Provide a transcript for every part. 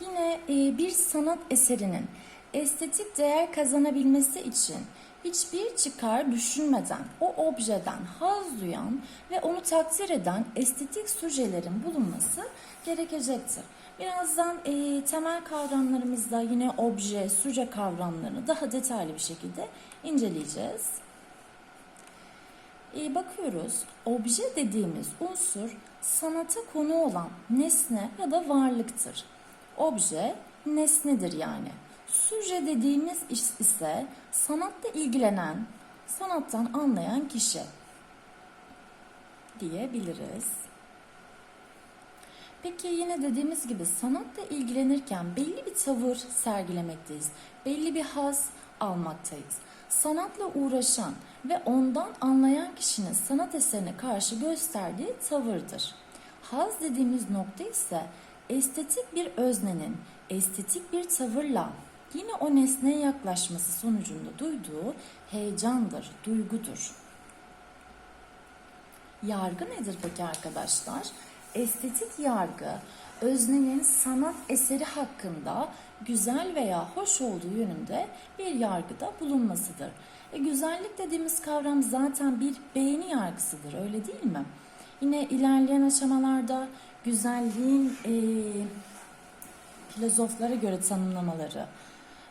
Yine e, bir sanat eserinin estetik değer kazanabilmesi için hiçbir çıkar düşünmeden o objeden haz duyan ve onu takdir eden estetik sujelerin bulunması gerekecektir. Birazdan e, temel kavramlarımızda yine obje, suje kavramlarını daha detaylı bir şekilde inceleyeceğiz. E, bakıyoruz, obje dediğimiz unsur sanata konu olan nesne ya da varlıktır. Obje nesnedir yani. Suje dediğimiz iş ise sanatla ilgilenen, sanattan anlayan kişi diyebiliriz. Peki yine dediğimiz gibi sanatla ilgilenirken belli bir tavır sergilemekteyiz. Belli bir haz almaktayız. Sanatla uğraşan ve ondan anlayan kişinin sanat eserine karşı gösterdiği tavırdır. Haz dediğimiz nokta ise estetik bir öznenin estetik bir tavırla yine o nesneye yaklaşması sonucunda duyduğu heyecandır, duygudur. Yargı nedir peki arkadaşlar? Estetik yargı, öznenin sanat eseri hakkında güzel veya hoş olduğu yönünde bir yargıda bulunmasıdır. E, güzellik dediğimiz kavram zaten bir beğeni yargısıdır, öyle değil mi? Yine ilerleyen aşamalarda güzelliğin e, filozoflara göre tanımlamaları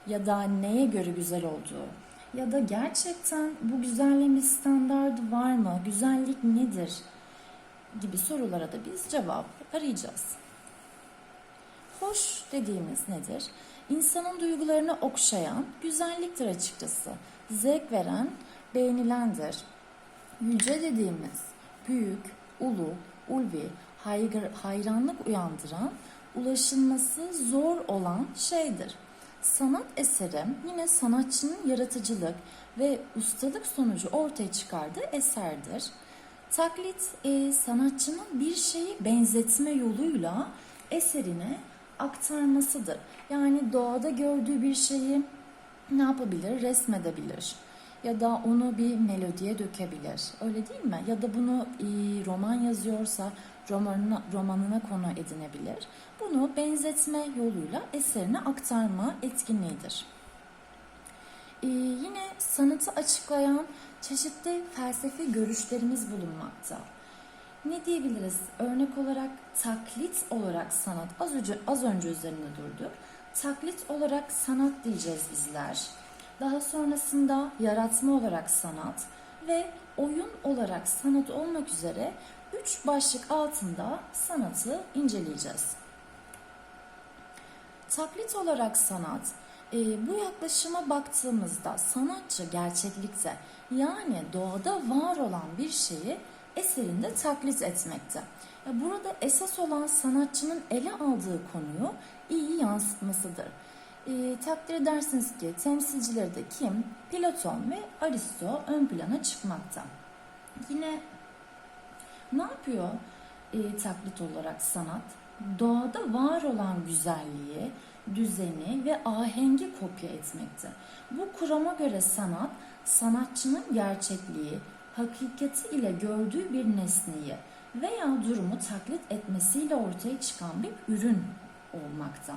ya da neye göre güzel olduğu ya da gerçekten bu güzelliğin bir standardı var mı? Güzellik nedir? gibi sorulara da biz cevap arayacağız. Hoş dediğimiz nedir? İnsanın duygularını okşayan güzelliktir açıkçası. Zevk veren, beğenilendir. Yüce dediğimiz büyük, ulu, ulvi, hayranlık uyandıran, ulaşılması zor olan şeydir. Sanat eseri yine sanatçının yaratıcılık ve ustalık sonucu ortaya çıkardığı eserdir. Taklit e, sanatçının bir şeyi benzetme yoluyla eserine aktarmasıdır. Yani doğada gördüğü bir şeyi ne yapabilir? Resmedebilir. Ya da onu bir melodiye dökebilir. Öyle değil mi? Ya da bunu e, roman yazıyorsa romanına, romanına konu edinebilir. Bunu benzetme yoluyla eserine aktarma etkinliğidir. Ee, yine sanatı açıklayan çeşitli felsefi görüşlerimiz bulunmakta. Ne diyebiliriz? Örnek olarak taklit olarak sanat. Az önce, az önce üzerinde durduk. Taklit olarak sanat diyeceğiz bizler. Daha sonrasında yaratma olarak sanat ve oyun olarak sanat olmak üzere üç başlık altında sanatı inceleyeceğiz. Taklit olarak sanat, e, bu yaklaşıma baktığımızda sanatçı gerçeklikte yani doğada var olan bir şeyi eserinde taklit etmekte. E, burada esas olan sanatçının ele aldığı konuyu iyi yansıtmasıdır. E, takdir edersiniz ki temsilcileri de kim? Platon ve Aristo ön plana çıkmakta. Yine ne yapıyor e, taklit olarak sanat? Doğada var olan güzelliği, düzeni ve ahengi kopya etmekte. Bu kurama göre sanat, sanatçının gerçekliği, hakikati ile gördüğü bir nesneyi veya durumu taklit etmesiyle ortaya çıkan bir ürün olmakta.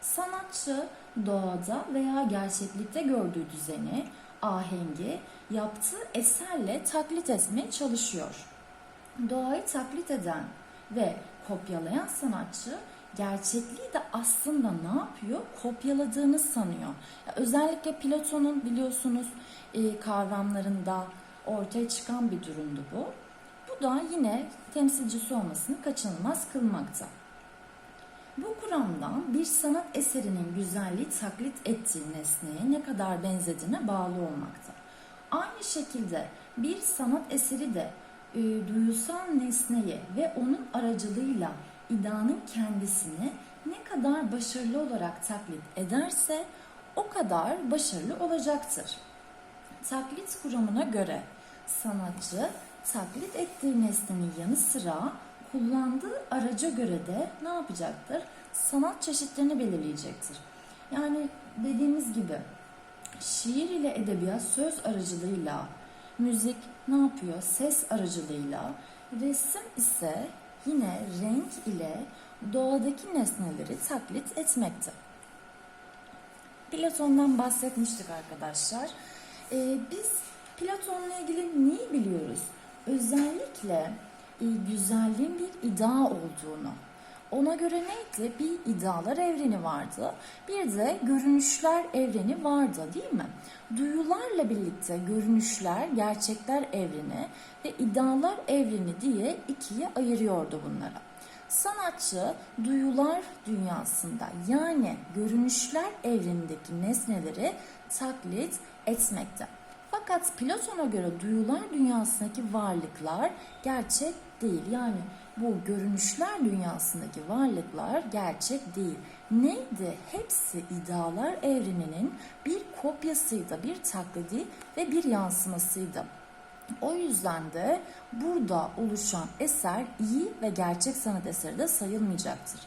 Sanatçı doğada veya gerçeklikte gördüğü düzeni, ahengi yaptığı eserle taklit etmeye çalışıyor. Doğayı taklit eden ve kopyalayan sanatçı gerçekliği de aslında ne yapıyor? Kopyaladığını sanıyor. Özellikle Platon'un biliyorsunuz e, kavramlarında ortaya çıkan bir durumdu bu. Bu da yine temsilcisi olmasını kaçınılmaz kılmakta. Bu kuramdan bir sanat eserinin güzelliği taklit ettiği nesneye ne kadar benzediğine bağlı olmakta. Aynı şekilde bir sanat eseri de e, duyusal nesneyi ve onun aracılığıyla idanın kendisini ne kadar başarılı olarak taklit ederse o kadar başarılı olacaktır. Taklit kuramına göre sanatçı taklit ettiği nesnenin yanı sıra kullandığı araca göre de ne yapacaktır? Sanat çeşitlerini belirleyecektir. Yani dediğimiz gibi şiir ile edebiyat söz aracılığıyla, müzik ne yapıyor? Ses aracılığıyla, resim ise yine renk ile doğadaki nesneleri taklit etmekti. Platon'dan bahsetmiştik arkadaşlar. Ee, biz Platon'la ilgili neyi biliyoruz? Özellikle e, güzelliğin bir iddia olduğunu. Ona göre neydi? Bir iddialar evreni vardı. Bir de görünüşler evreni vardı değil mi? Duyularla birlikte görünüşler, gerçekler evreni ve iddialar evreni diye ikiye ayırıyordu bunlara. Sanatçı duyular dünyasında yani görünüşler evrenindeki nesneleri taklit etmekte. Fakat Platon'a göre duyular dünyasındaki varlıklar gerçek değil. Yani bu görünüşler dünyasındaki varlıklar gerçek değil. Neydi? Hepsi idealar evreninin bir kopyasıydı, bir taklidi ve bir yansımasıydı. O yüzden de burada oluşan eser iyi ve gerçek sanat eseri de sayılmayacaktır.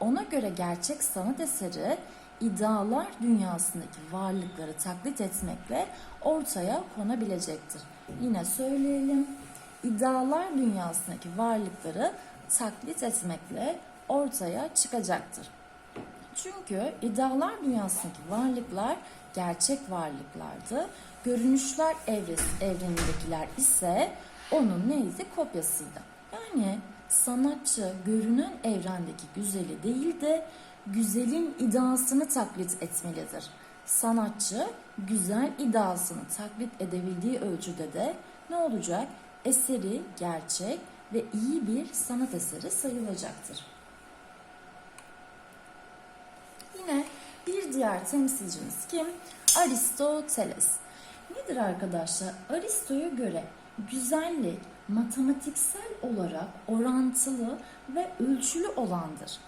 Ona göre gerçek sanat eseri idealar dünyasındaki varlıkları taklit etmekle ortaya konabilecektir. Yine söyleyelim. İdealar dünyasındaki varlıkları taklit etmekle ortaya çıkacaktır. Çünkü idealar dünyasındaki varlıklar gerçek varlıklardı. Görünüşler evresi, evrenindekiler ise onun neydi? Kopyasıydı. Yani sanatçı görünen evrendeki güzeli değil de güzelin iddiasını taklit etmelidir. Sanatçı güzel iddiasını taklit edebildiği ölçüde de ne olacak? Eseri gerçek ve iyi bir sanat eseri sayılacaktır. Yine bir diğer temsilcimiz kim? Aristoteles. Nedir arkadaşlar? Aristo'ya göre güzellik matematiksel olarak orantılı ve ölçülü olandır.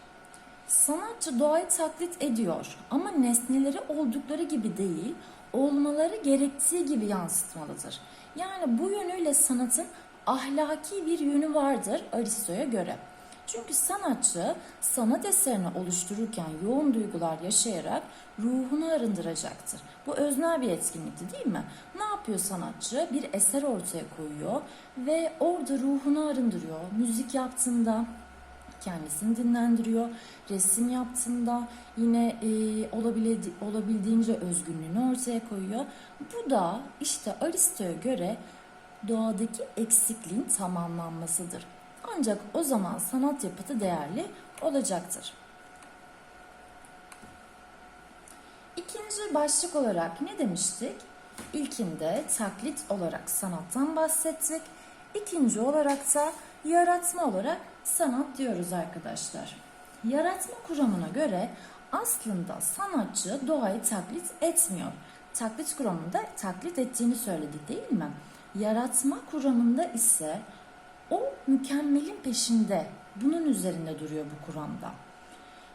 Sanatçı doğayı taklit ediyor ama nesneleri oldukları gibi değil, olmaları gerektiği gibi yansıtmalıdır. Yani bu yönüyle sanatın ahlaki bir yönü vardır Aristo'ya göre. Çünkü sanatçı sanat eserini oluştururken yoğun duygular yaşayarak ruhunu arındıracaktır. Bu öznel bir etkinlikti değil mi? Ne yapıyor sanatçı? Bir eser ortaya koyuyor ve orada ruhunu arındırıyor. Müzik yaptığında kendisini dinlendiriyor. Resim yaptığında yine e, olabildiğince özgünlüğünü ortaya koyuyor. Bu da işte Aristo'ya göre doğadaki eksikliğin tamamlanmasıdır. Ancak o zaman sanat yapıtı değerli olacaktır. İkinci başlık olarak ne demiştik? İlkinde taklit olarak sanattan bahsettik. İkinci olarak da yaratma olarak sanat diyoruz arkadaşlar. Yaratma kuramına göre aslında sanatçı doğayı taklit etmiyor. Taklit kuramında taklit ettiğini söyledik değil mi? Yaratma kuramında ise o mükemmelin peşinde. Bunun üzerinde duruyor bu kuramda.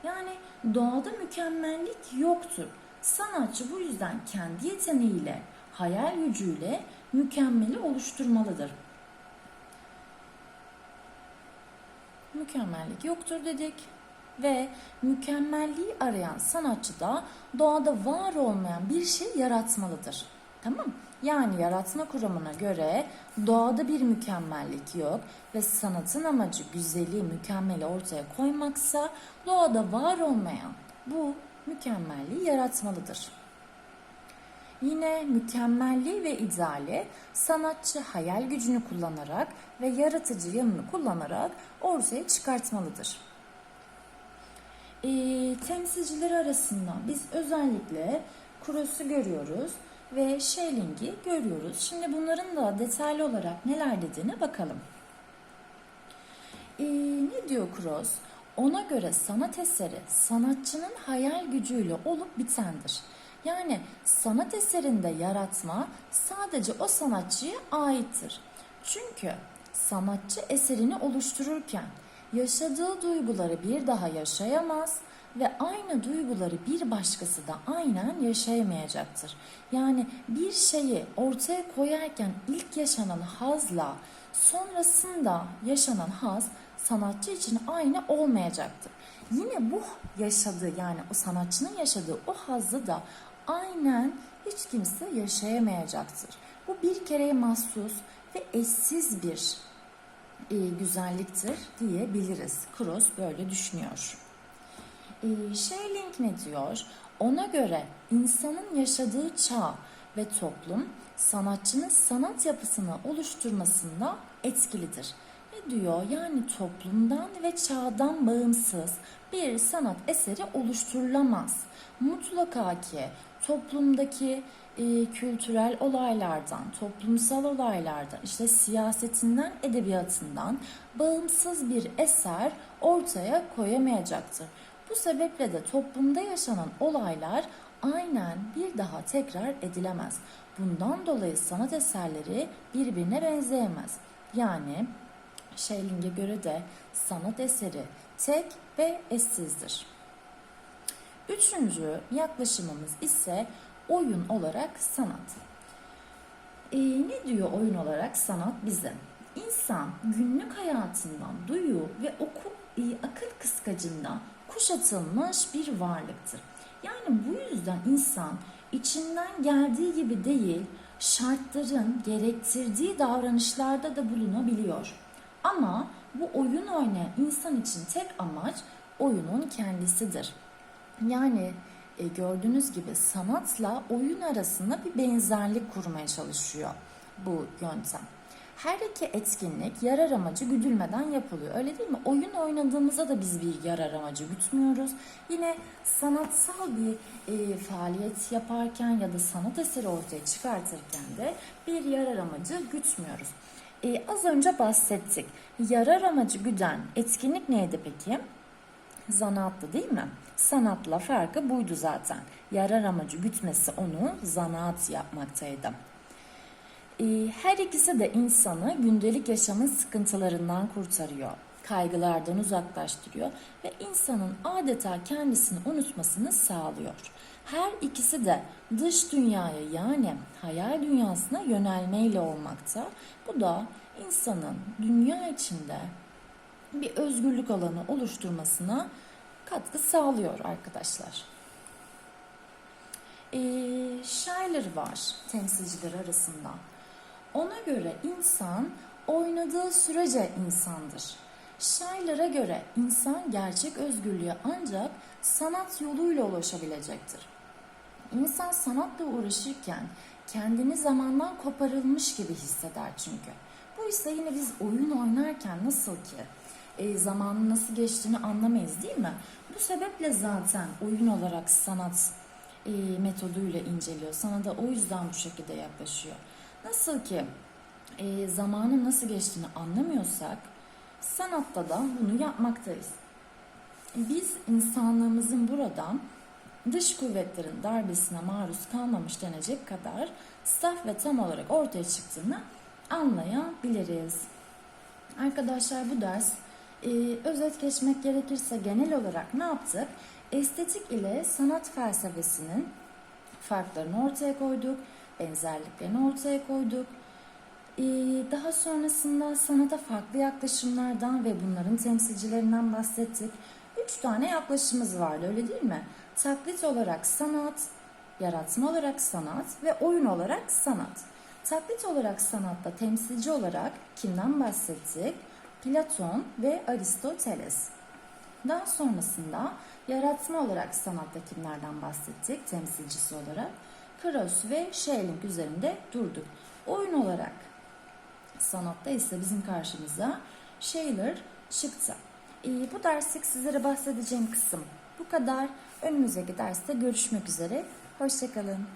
Yani doğada mükemmellik yoktur. Sanatçı bu yüzden kendi yeteneğiyle, hayal gücüyle mükemmeli oluşturmalıdır. Mükemmellik yoktur dedik ve mükemmelliği arayan sanatçı da doğada var olmayan bir şey yaratmalıdır. Tamam Yani yaratma kuramına göre doğada bir mükemmellik yok ve sanatın amacı güzeli, mükemmeli ortaya koymaksa doğada var olmayan bu mükemmelliği yaratmalıdır. Yine mükemmelliği ve ideali sanatçı hayal gücünü kullanarak ve yaratıcı yanını kullanarak ortaya çıkartmalıdır. E, temsilciler arasında biz özellikle Kuros'u görüyoruz ve Schelling'i görüyoruz. Şimdi bunların da detaylı olarak neler dediğine bakalım. Ee, ne diyor Kroos? Ona göre sanat eseri sanatçının hayal gücüyle olup bitendir. Yani sanat eserinde yaratma sadece o sanatçıya aittir. Çünkü sanatçı eserini oluştururken yaşadığı duyguları bir daha yaşayamaz ve aynı duyguları bir başkası da aynen yaşayamayacaktır. Yani bir şeyi ortaya koyarken ilk yaşanan hazla sonrasında yaşanan haz sanatçı için aynı olmayacaktır. Yine bu yaşadığı yani o sanatçının yaşadığı o hazzı da aynen hiç kimse yaşayamayacaktır. Bu bir kereye mahsus ve eşsiz bir e, güzelliktir diyebiliriz. Kroos böyle düşünüyor. E, Schelling ne diyor? Ona göre insanın yaşadığı çağ ve toplum sanatçının sanat yapısını oluşturmasında etkilidir. Diyor? Yani toplumdan ve çağdan bağımsız bir sanat eseri oluşturulamaz. Mutlaka ki toplumdaki e, kültürel olaylardan, toplumsal olaylardan, işte siyasetinden, edebiyatından bağımsız bir eser ortaya koyamayacaktır. Bu sebeple de toplumda yaşanan olaylar aynen bir daha tekrar edilemez. Bundan dolayı sanat eserleri birbirine benzeyemez. Yani Schelling'e göre de sanat eseri tek ve eşsizdir. Üçüncü yaklaşımımız ise oyun olarak sanat. E, ne diyor oyun olarak sanat bize? İnsan günlük hayatından duyu ve oku, e, akıl kıskacından kuşatılmış bir varlıktır. Yani bu yüzden insan içinden geldiği gibi değil, şartların gerektirdiği davranışlarda da bulunabiliyor. Ama bu oyun oynayan insan için tek amaç oyunun kendisidir. Yani e, gördüğünüz gibi sanatla oyun arasında bir benzerlik kurmaya çalışıyor bu yöntem. Her iki etkinlik yarar amacı güdülmeden yapılıyor. Öyle değil mi? Oyun oynadığımızda da biz bir yarar amacı gütmüyoruz. Yine sanatsal bir e, faaliyet yaparken ya da sanat eseri ortaya çıkartırken de bir yarar amacı gütmüyoruz. E, az önce bahsettik. Yarar amacı güden etkinlik neydi peki? Zanaattı değil mi? Sanatla farkı buydu zaten. Yarar amacı gütmesi onu zanaat yapmaktaydı. Ee, Her ikisi de insanı gündelik yaşamın sıkıntılarından kurtarıyor, kaygılardan uzaklaştırıyor ve insanın adeta kendisini unutmasını sağlıyor. Her ikisi de dış dünyaya yani hayal dünyasına yönelmeyle olmakta. Bu da insanın dünya içinde bir özgürlük alanı oluşturmasına katkı sağlıyor arkadaşlar. Ee, Schiller var temsilciler arasında. Ona göre insan oynadığı sürece insandır. Schiller'a göre insan gerçek özgürlüğe ancak sanat yoluyla ulaşabilecektir. İnsan sanatla uğraşırken kendini zamandan koparılmış gibi hisseder çünkü. Bu ise yine biz oyun oynarken nasıl ki e, zamanın nasıl geçtiğini anlamayız değil mi? Bu sebeple zaten oyun olarak sanat e, metoduyla inceliyor. Sana da o yüzden bu şekilde yaklaşıyor. Nasıl ki e, zamanın nasıl geçtiğini anlamıyorsak sanatta da bunu yapmaktayız. Biz insanlığımızın buradan dış kuvvetlerin darbesine maruz kalmamış denecek kadar saf ve tam olarak ortaya çıktığını anlayabiliriz. Arkadaşlar bu ders e, özet geçmek gerekirse genel olarak ne yaptık? Estetik ile sanat felsefesinin farklarını ortaya koyduk, benzerliklerini ortaya koyduk. Ee, daha sonrasında sanata farklı yaklaşımlardan ve bunların temsilcilerinden bahsettik. Üç tane yaklaşımımız vardı öyle değil mi? Taklit olarak sanat, yaratma olarak sanat ve oyun olarak sanat. Taklit olarak sanatta temsilci olarak kimden bahsettik? Platon ve Aristoteles. Daha sonrasında yaratma olarak sanatta kimlerden bahsettik temsilcisi olarak? Kroos ve Schelling üzerinde durduk. Oyun olarak sanatta ise bizim karşımıza Schiller çıktı. Ee, bu derslik sizlere bahsedeceğim kısım bu kadar. Önümüzdeki derste görüşmek üzere. Hoşçakalın.